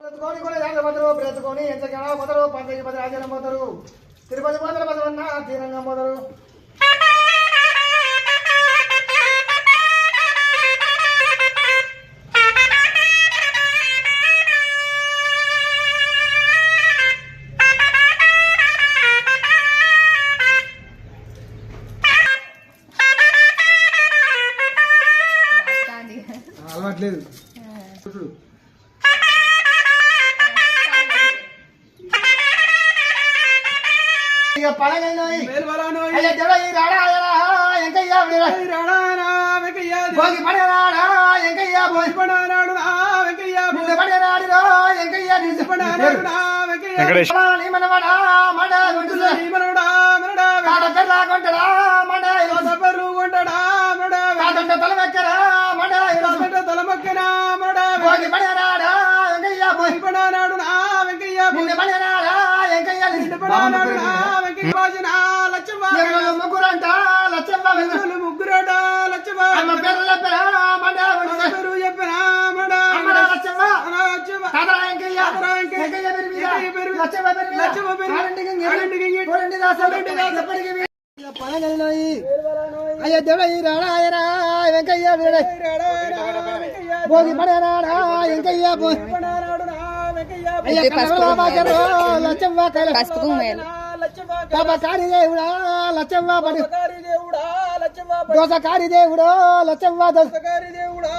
బ్రతుకొని కొన్ని దాంట్లో పోతారు బ్రతుకొని ఎంతకైనా పోతారు పంతొమ్మిది పది రాజ్యాలు పోతారు తిరుపతి పోతారు బసవన్న తీరంగా పోతారు అలవాట్లేదు. ఇక పడగలినాయి అయ్యా దేవుడా ఈ రాడా ఎంకయ్యా విడిరా. భోగి పడగరాడా ఎంకయ్యా భోగి నిన్ను పడగరాడిరా ఎంకయ్యా నిన్ను వెంకటేష్. నీ మనవడా మండ గుంటులే. కాడ పెర్ర కొంటడా మండ ఈరోజు. కాదండ తల వెక్కరా మండ. భోగి ఎంకయ్యా భోగి ఎంకయ్యా అమ్మ పేరు చెప్పరా మండ మడ అమ్మడా లచ్చమ్మ లచ్చమ్మ తాతరా ఎంకయ్య తాతరా ఎంకయ్య. పేరు మీద. లచ్చమ్మ పేరు. మీద. లచ్చమ్మ. అయ్య దేవుడా ఈ రాడా అయ్యరా వెంకయ్య భోగి పడరాడా వెంకయ్య భోగి అయ్య కనకల బాజరు లచ్చమ్మ కైల పసుపు కుమ్మేలు పాప కారి దేవుడా లచ్చమ్మ పడి దోస కారి దేవుడు లచ్చమ్మ దోస దేవుడా.